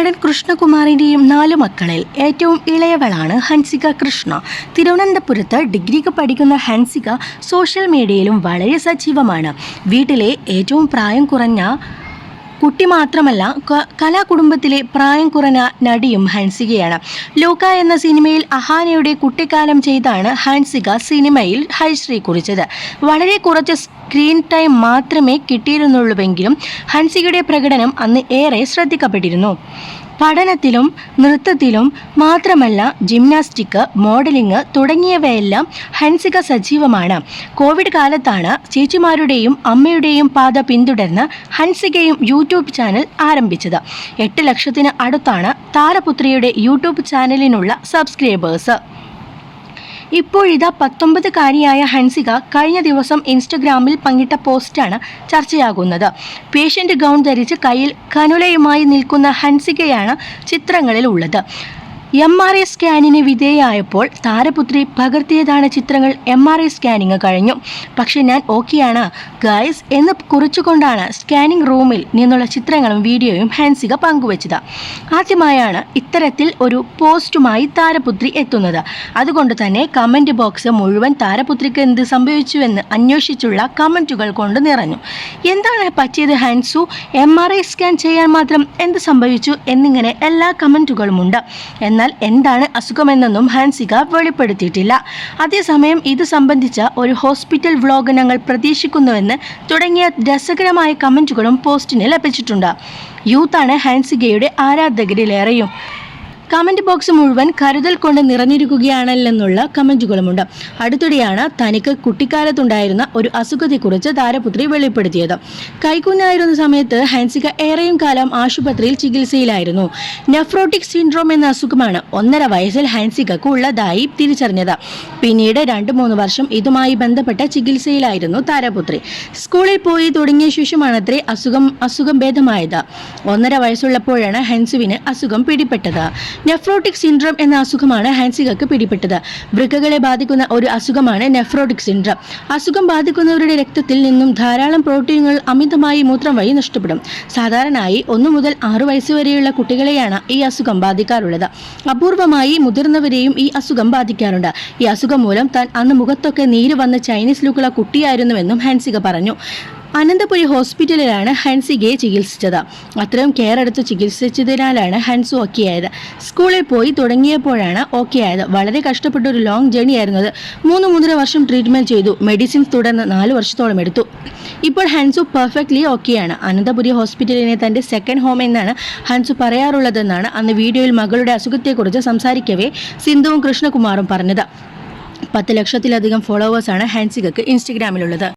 നടൻ കൃഷ്ണകുമാറിന്റെയും നാലു മക്കളിൽ ഏറ്റവും ഇളയവളാണ് ഹൻസിക കൃഷ്ണ. തിരുവനന്തപുരത്ത് ഡിഗ്രിക്ക് പഠിക്കുന്ന ഹൻസിക സോഷ്യൽ മീഡിയയിലും വളരെ സജീവമാണ്. വീട്ടിലെ ഏറ്റവും പ്രായം കുറഞ്ഞ കുട്ടി മാത്രമല്ല കലാകുടുംബത്തിലെ പ്രായം കുറഞ്ഞ നടിയും ഹൻസികയാണ്. ലോക എന്ന സിനിമയിൽ അഹാനയുടെ കുട്ടിക്കാലം ചെയ്താണ് ഹൻസിക സിനിമയിൽ ഹൈശ്രീ കുറിച്ചത്. വളരെ കുറച്ച് സ്ക്രീൻ ടൈം മാത്രമേ കിട്ടിയിരുന്നുള്ളൂവെങ്കിലും ഹൻസികയുടെ പ്രകടനം അന്ന് ഏറെ ശ്രദ്ധിക്കപ്പെട്ടിരുന്നു. പഠനത്തിലും നൃത്തത്തിലും മാത്രമല്ല ജിംനാസ്റ്റിക് മോഡലിംഗ് തുടങ്ങിയവയെല്ലാം ഹൻസിക സജീവമാണ്. കോവിഡ് കാലത്താണ് ചേച്ചിമാരുടെയും അമ്മയുടെയും പാത പിന്തുടർന്ന് ഹൻസികയും യൂട്യൂബ് ചാനൽ ആരംഭിച്ചത്. എട്ട് ലക്ഷത്തിന് അടുത്താണ് താരപുത്രിയുടെ യൂട്യൂബ് ചാനലിനുള്ള സബ്സ്ക്രൈബേഴ്സ് ഇപ്പോഴിതാ പത്തൊമ്പതുകാരിയായ ഹൻസിക കഴിഞ്ഞ ദിവസം ഇൻസ്റ്റഗ്രാമിൽ പങ്കിട്ട പോസ്റ്റാണ് ചർച്ചയാകുന്നത്. പേഷ്യന്റ് ഗൗൺ ധരിച്ച് കയ്യിൽ കനുലയുമായി നിൽക്കുന്ന ഹൻസികയാണ് ചിത്രങ്ങളിൽ ഉള്ളത് എം ആർ ഐ സ്കാനിന് വിധേയമായപ്പോൾ താരപുത്രി പകർത്തിയതാണ് ചിത്രങ്ങൾ എം ആർ ഐ സ്കാനിങ് കഴിഞ്ഞു. പക്ഷേ ഞാൻ ഓക്കെയാണ്. ഗൈസ് എന്ന് കുറിച്ചുകൊണ്ടാണ് സ്കാനിംഗ് റൂമിൽ നിന്നുള്ള ചിത്രങ്ങളും വീഡിയോയും ഹാൻസിക പങ്കുവച്ചത്. ആദ്യമായാണ് ഇത്തരത്തിൽ ഒരു പോസ്റ്റുമായി താരപുത്രി എത്തുന്നത്. അതുകൊണ്ട് തന്നെ കമന്റ് ബോക്സ് മുഴുവൻ താരപുത്രിക്ക് എന്ത് സംഭവിച്ചുവെന്ന് അന്വേഷിച്ചുള്ള കമന്റുകൾ കൊണ്ട് നിറഞ്ഞു. എന്താണ് പറ്റിയത് Hansu? M R I scan ചെയ്യാൻ മാത്രം എന്ത് സംഭവിച്ചു എന്നിങ്ങനെ എല്ലാ കമന്റുകളുമുണ്ട് എന്നാൽ എന്താണ് അസുഖമെന്നൊന്നും ഹാൻസിക വെളിപ്പെടുത്തിയിട്ടില്ല. അതേസമയം ഇത് സംബന്ധിച്ച ഒരു ഹോസ്പിറ്റൽ വ്ളോഗ് ഞങ്ങൾ പ്രതീക്ഷിക്കുന്നുവെന്ന് തുടങ്ങിയ രസകരമായ കമന്റുകളും പോസ്റ്റിന് ലഭിച്ചിട്ടുണ്ട്. യൂത്താണ് ഹാൻസികയുടെ ആരാധകരിലേറെയും. കമന്റ് ബോക്സ് മുഴുവൻ കരുതൽ കൊണ്ട് നിറഞ്ഞിരിക്കുകയാണല്ലെന്നുള്ള കമന്റുകളുമുണ്ട്. അടുത്തിടെയാണ് തനിക്ക് കുട്ടിക്കാലത്തുണ്ടായിരുന്ന ഒരു അസുഖത്തെക്കുറിച്ച് താരപുത്രി വെളിപ്പെടുത്തിയത്. കൈക്കുഞ്ഞായിരുന്ന സമയത്ത് ഹൻസിക ഏറെയും കാലം ആശുപത്രിയിൽ ചികിത്സയിലായിരുന്നു. നെഫ്രോട്ടിക് സിൻഡ്രോം എന്ന അസുഖമാണ് ഒന്നര വയസ്സിൽ ഹൻസികക്ക് ഉള്ളതായി തിരിച്ചറിഞ്ഞത്. പിന്നീട് രണ്ട് മൂന്ന് വർഷം ഇതുമായി ബന്ധപ്പെട്ട ചികിത്സയിലായിരുന്നു താരപുത്രി. സ്കൂളിൽ പോയി തുടങ്ങിയ ശേഷമാണത്രേ അസുഖം അസുഖം ഭേദമായത്. ഒന്നര വയസ്സുള്ളപ്പോഴാണ് ഹൻസുവിന് അസുഖം പിടിപെട്ടത്. നെഫ്രോട്ടിക് സിൻഡ്രം എന്ന അസുഖമാണ് ഹാൻസികക്ക് പിടിപെട്ടത്. വൃക്കകളെ ബാധിക്കുന്ന ഒരു അസുഖമാണ് നെഫ്രോട്ടിക് സിൻഡ്രം. അസുഖം ബാധിക്കുന്നവരുടെ രക്തത്തിൽ നിന്നും ധാരാളം പ്രോട്ടീനുകൾ അമിതമായി മൂത്രം വഴി നഷ്ടപ്പെടും. സാധാരണയായി ഒന്നു മുതൽ ആറു വയസ്സ് വരെയുള്ള കുട്ടികളെയാണ് ഈ അസുഖം ബാധിക്കാറുള്ളത്. അപൂർവമായി മുതിർന്നവരെയും ഈ അസുഖം ബാധിക്കാറുണ്ട്. ഈ അസുഖം മൂലം താൻ അന്ന് മുഖത്തൊക്കെ നീര് വന്ന ചൈനീസ് ലുക്കുള്ള കുട്ടിയായിരുന്നുവെന്നും ഹാൻസിക പറഞ്ഞു. അനന്തപുരി ഹോസ്പിറ്റലിലാണ് ഹൻസികയെ ചികിത്സിച്ചത്. അത്രയും കെയർ എടുത്ത് ചികിത്സിച്ചതിനാലാണ് ഹൻസു ഓക്കെ ആയത് സ്കൂളിൽ പോയി തുടങ്ങിയപ്പോഴാണ് ഓക്കെ ആയത് വളരെ കഷ്ടപ്പെട്ട ഒരു ലോങ് ജേണി ആയിരുന്നത്. മൂന്ന് മൂന്നര വർഷം ട്രീറ്റ്മെന്റ് ചെയ്തു. മെഡിസിൻസ് തുടർന്ന് നാല് വർഷത്തോളം എടുത്തു. ഇപ്പോൾ ഹൻസു പെർഫെക്റ്റ്ലി ഓക്കെയാണ് അനന്തപുരി ഹോസ്പിറ്റലിനെ തന്റെ സെക്കൻഡ് ഹോം എന്നാണ് ഹൻസു പറയാറുള്ളതെന്നാണ് അന്ന് വീഡിയോയിൽ മകളുടെ അസുഖത്തെക്കുറിച്ച് സംസാരിക്കവേ സിന്ധുവും കൃഷ്ണകുമാറും പറഞ്ഞത്. പത്ത് ലക്ഷത്തിലധികം ഫോളോവേഴ്സാണ് ഹാൻസികക്ക് ഇൻസ്റ്റഗ്രാമിലുള്ളത്.